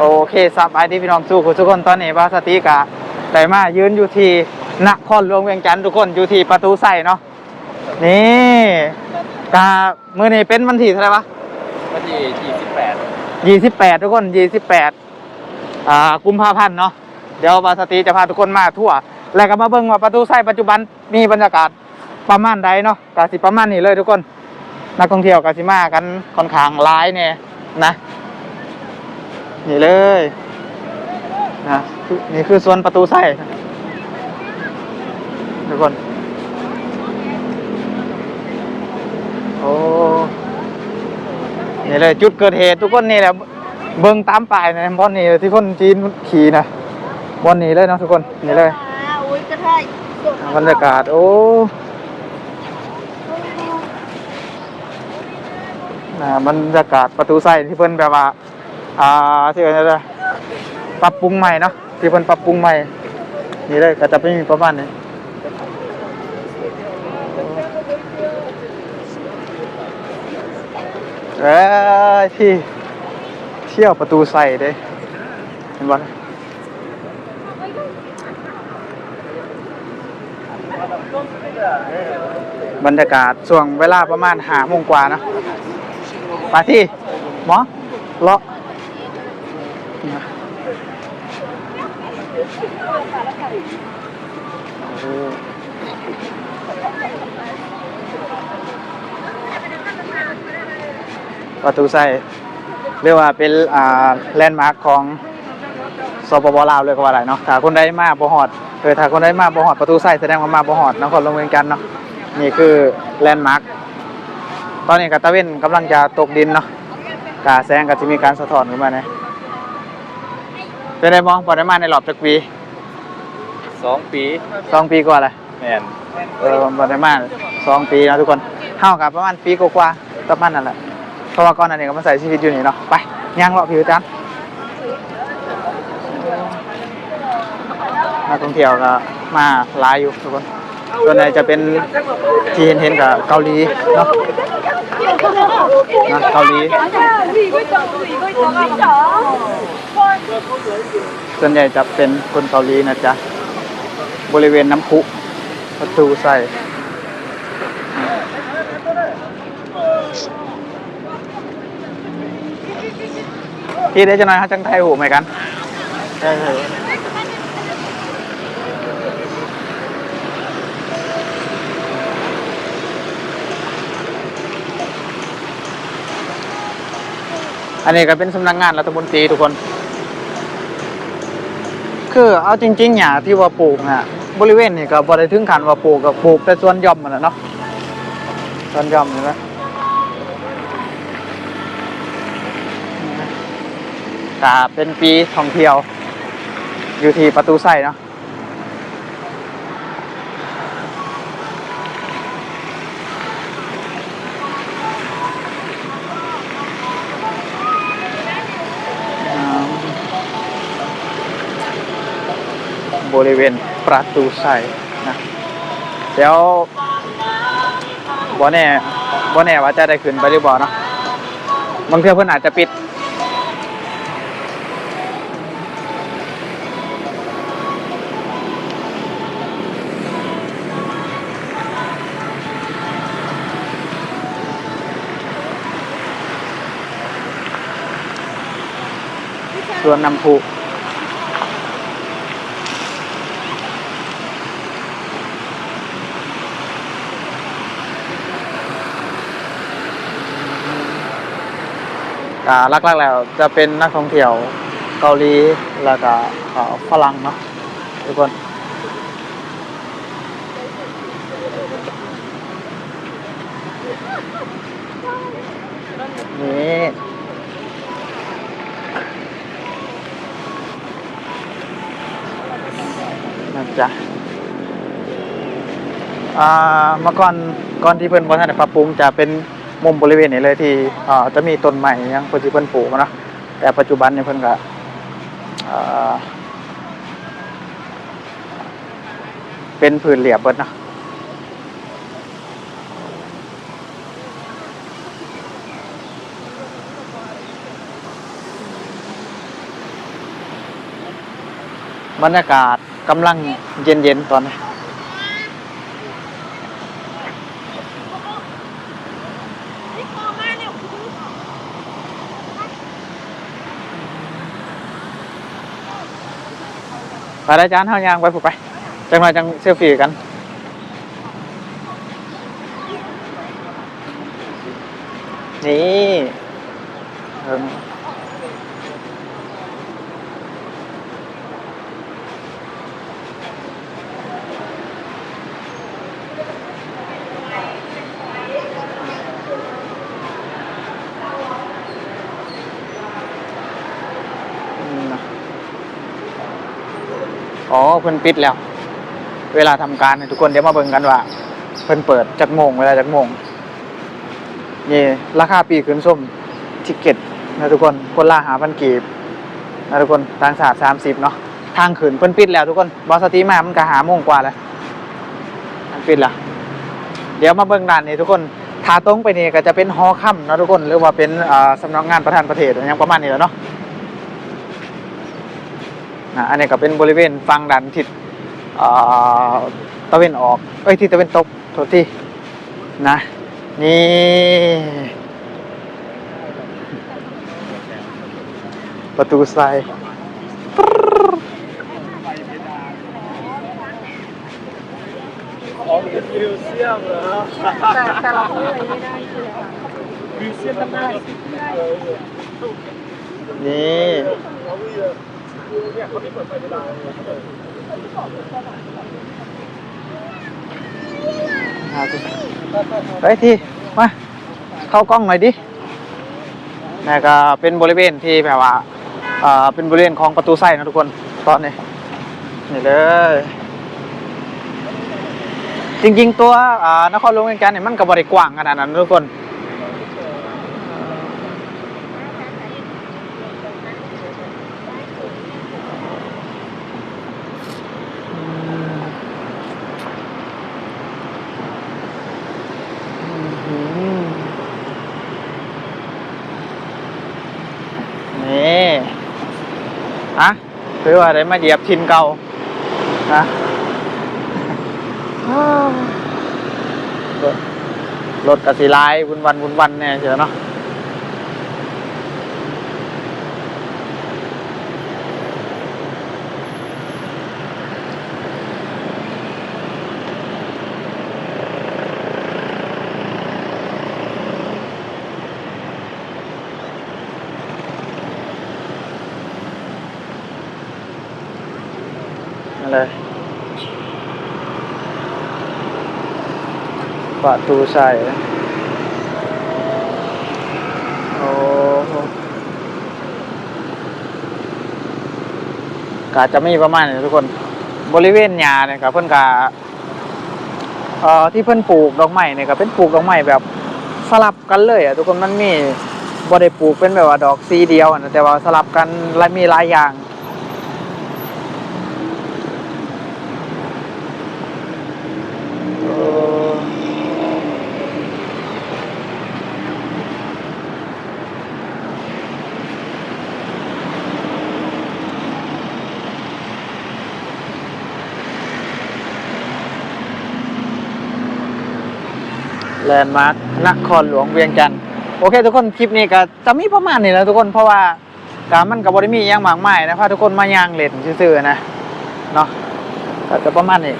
โอเคสบายดีพี่น้องสู้ทุกคนตอนนี้บาสติกะได้มายืนอยู่ที่นครหลวงเวียงจันทร์ทุกคนอยู่ที่ประตูใส่เนาะนี่กามือนี้เป็นวันที่เท่าไหร่วะวันที่ยี่สิบแปดยี่สิบแปดทุกคนยี่สิบแปดอ่ากุมภาพันธ์เนาะเดี๋ยวบาสติจะพาทุกคนมาทั่ว แล้วก็มาเบิ่งว่าประตูใส่ปัจจุบันมีบรรยากาศประมาณใดเนาะกาสิประมาณนี้เลยทุกคน นักท่องเที่ยวกาสิมากันค่อนข้างหลายเนี่ยนะ นี่เลยนะคือนี่คือส่วนประตูใส่ทุกคน โอ้ นี่เลยจุดเกิดเหตุทุกคนนี่แหละ เบิ่งตามป้ายนะบอนนี่ที่คนจีนขี่นะบอนนี้เลยเนาะทุกคน นี่เลยบรรยากาศ โอ้นะบรรยากาศประตูใส่ที่เพิ่นแบบว่า อ่าที่เอิ้นอะไรปรับปรุงใหม่เนาะที่เพิ่นปรับปรุงใหม่ นี่เลยก็จะเป็นประมาณนี้เอ้ยที่เที่ยวประตูใส่เด้เห็นบ่บรรยากาศช่วงเวลาประมาณหาโมงกว่าเนาะไปที่หมอเลาะ ประตูใส่เรียกว่าเป็นอ่าแลนด์มาร์คของสปปลาวเลยก็ว่าได้เนาะถ้าคนใดมาบ่ฮอดเออถ้าคนใดมาบ่ฮอดประตูใส่แสดงว่ามาบ่ฮอดนครหลวงเวียงจันทน์เนาะนี่คือแลนด์มาร์คตอนนี้กะตะเว้นกำลังจะตกดินเนาะกาแสงก็จะมีการสะท้อนขึ้นมาเนี่ย เป็นไงมองบ่ได้มาในรอบจักปีสองปีสองปีกว่าเลยแมนเออบ่ได้มาสองปีแล้วทุกคนเท่ากับประมาณปีกว่าๆประมาณนั่นแหละเพราะว่าก่อนหน้านี้ก็มาใส่ชีวิตอยู่นี่เนาะไปย่างเลาะผิวจันนักท่องเที่ยวก็มาหลายอยู่ทุกคนส่วนใหญ่จะเป็นที่เห็นเห็นๆกับเกาหลีเนาะนะเกาหลี ส่วนใหญ่จะเป็นคนเกาหลีนะจ๊ะ บริเวณน้ำพุประตูใส่พี่ได้จะน่อยเขาจังไทยหูไหมกันใช่อันนี้ก็เป็นสำนักงานรัฐมนตรีทุกคน คือเอาจริงๆเนี่ยที่ว่าปลูกเนี่ยบริเวณนี่ก็บริถึงขันว่าปลูกกับปลูกแต่ส่วนย่อมมันนะเนาะส่วนย่อมเห็นไหมกาเป็นปีท่องเที่ยว อยู่ที่ประตูใส่เนาะ บริเวณประตูใส่นะเดี๋ยวบ่แน่บ่แน่ว่าจะได้ขึ้นไปหรือบ่เนาะบางเทื่อเพิ่อนอาจจะปิด ส่วนน้ำพุ อ่าลักๆแล้วจะเป็นนักท่องเที่ยวเกาหลีแล้วก็ฝรั่งเนาะทุกคนนี่นะจ๊ะอ่าเมื่อก่อนก่อนที่เพิ่นบ่ทันได้ปรับปรุงจะเป็น มุมบริเวณนี้เลยที่อจะมีต้นไม้หยังเพิ่นสิเพิ่นปลูกมาเนาะแต่ปัจจุบันเนี่ยเพิ่นก็เป็นพื้นเรียบเบิดนะบรรยากาศกำลังเย็นๆตอนนี้ ไปได้จานเท่ายางไปผูกไป จังหน่อยจังเซลฟี่กัน นี่เอิ่มอืมนะ อ๋อเพิ่นปิดแล้ว เวลาทำการทุกคนเดี๋ยวมาเบิ่งกันว่า เพิ่นเปิดจักโมงเวลาจักโมงนี่ราคาปีขึ้นส้มทิเก็ตนะทุกคนคนละหาพันกีบนะทุกคนต่างศาสตร์สามสิบเนาะทางขืนเพิ่นปิดแล้วทุกคนบอสตีมามันก็หาโมงกว่าแล้วมันปิดละเดี๋ยวมาเบิ่งด้านนี้ทุกคนทาตรงไปนี่ก็จะเป็นหอค่ำนะทุกคน หรือว่าเป็นอ่าสำนักงานประธานประเทศอหยังประมาณนี้แล้วเนาะ นะอันนี้ก็เป็นบริเวณฝั่งด้านทิศอ่าตะเวนออก เอ้ยทิศตะเวนตกโทษทีนะนี่ประตูทรายนี่อ่าสิเฮ้ย ทีมาเข้ากล้องหน่อยดินี่ก็เป็นบริเวณที่แบบว่าอ่าเป็นบริเวณของประตูไส้นะทุกคนตอนนี้นี่เลยจริงๆ ตัวอ่านครหลวงเวียงจันเนี่ยมันก็บริกว้างขนาดนั้นทุกคน นี่อะคือว่าได้มาเหยียบทินเก่านะอ้าวรถรถกสิลายวุ่นวันวุ่นวันเนี่ยเชียวเนาะ เลยประตูใส่โอ้กาจะมีประมาณนี้ทุกคน บริเวณหญ้าเนี่ยครับเพิ่อนกาเอ่อที่เพิ่อนปลูกดอกไม้เนี่ยก็เป็นปลูกดอกไม้แบบสลับกันเลยอะทุกคนมันมีบ่ได้ปลูกเป็นแบบว่าดอกสีเดียวอะนะแต่ว่าสลับกันและมีหลายอย่าง ลนด์มาร์คนครหลวงเวียงจันทร์โอเค ทุกคนคลิปนี้ก็จะมีประมาณนี้แหล้วทุกคนเพราะว่าการมันกับบริมีอหยังมากมายนะพาทุกคนมาย่างเล่นซื่อๆนะเนาะก็จะประมาณนี้